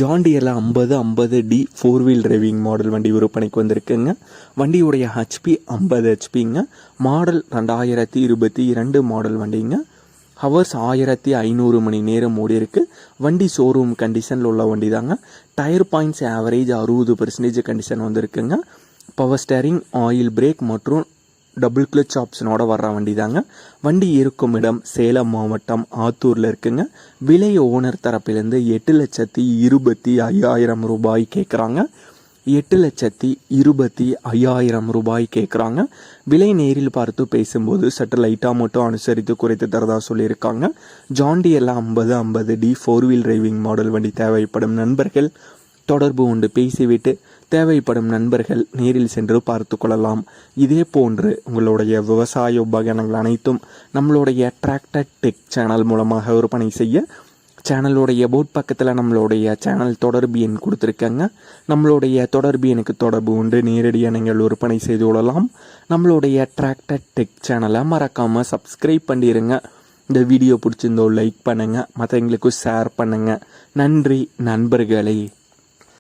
ஜாண்டியில் ஐம்பது ஐம்பது D four wheel driving model வண்டி விற்பனைக்கு வந்திருக்குங்க. வண்டியுடைய ஹெச்பி ஐம்பது ஹெச்பிங்க மாடல் ரெண்டாயிரத்தி இருபத்தி இரண்டு மாடல் வண்டிங்க. ஹவர்ஸ் ஆயிரத்தி ஐநூறு மணி நேரம் ஓடி இருக்குது வண்டி ஷோரூம் கண்டிஷனில் உள்ள வண்டி தாங்க டயர் பாயிண்ட்ஸ் ஆவரேஜ் அறுபது பர்சன்டேஜ் கண்டிஷன் வந்திருக்குங்க. பவர் ஸ்டேரிங் ஆயில் பிரேக் மற்றும் டபுள் கிளச் ஆப்ஷனோட வர்ற வண்டி தாங்க வண்டி இருக்கும் இடம் சேலம் மாவட்டம் ஆத்தூரில் இருக்குங்க. விலை ஓனர் தரப்பிலிருந்து எட்டு லட்சத்தி இருபத்தி ஐயாயிரம் ரூபாய் கேட்குறாங்க எட்டு லட்சத்தி இருபத்தி ஐயாயிரம் ரூபாய் கேட்குறாங்க விலை நேரில் பார்த்து பேசும்போது சற்று லைட்டாக மட்டும் அனுசரித்து குறைத்து தரதா சொல்லியிருக்காங்க. ஜாண்டியெல்லாம் ஐம்பது ஐம்பது D four wheel driving model வண்டி தேவைப்படும் நண்பர்கள். தொடர்பு உண்டு. பேசிவிட்டு தேவைப்படும் நண்பர்கள் நேரில் சென்று பார்த்து கொள்ளலாம். இதே போன்று உங்களுடைய விவசாய உபகரணங்கள் அனைத்தும் நம்மளுடைய டிராக்டர் டெக் சேனல் மூலமாக விற்பனை செய்ய சேனலுடைய போட் பக்கத்தில் நம்மளுடைய சேனல் தொடர்பு எண் கொடுத்துருக்கேங்க. நம்மளுடைய தொடர்பு எனக்கு தொடர்பு உண்டு. நேரடியாக நீங்கள் விற்பனை செய்து கொள்ளலாம். நம்மளுடைய டிராக்டர் டெக் சேனலை மறக்காமல் சப்ஸ்கிரைப் பண்ணிடுங்க இந்த வீடியோ பிடிச்சிருந்தோ லைக் பண்ணுங்கள் மற்றவங்களுக்கும் ஷேர் பண்ணுங்கள் நன்றி நண்பர்களே.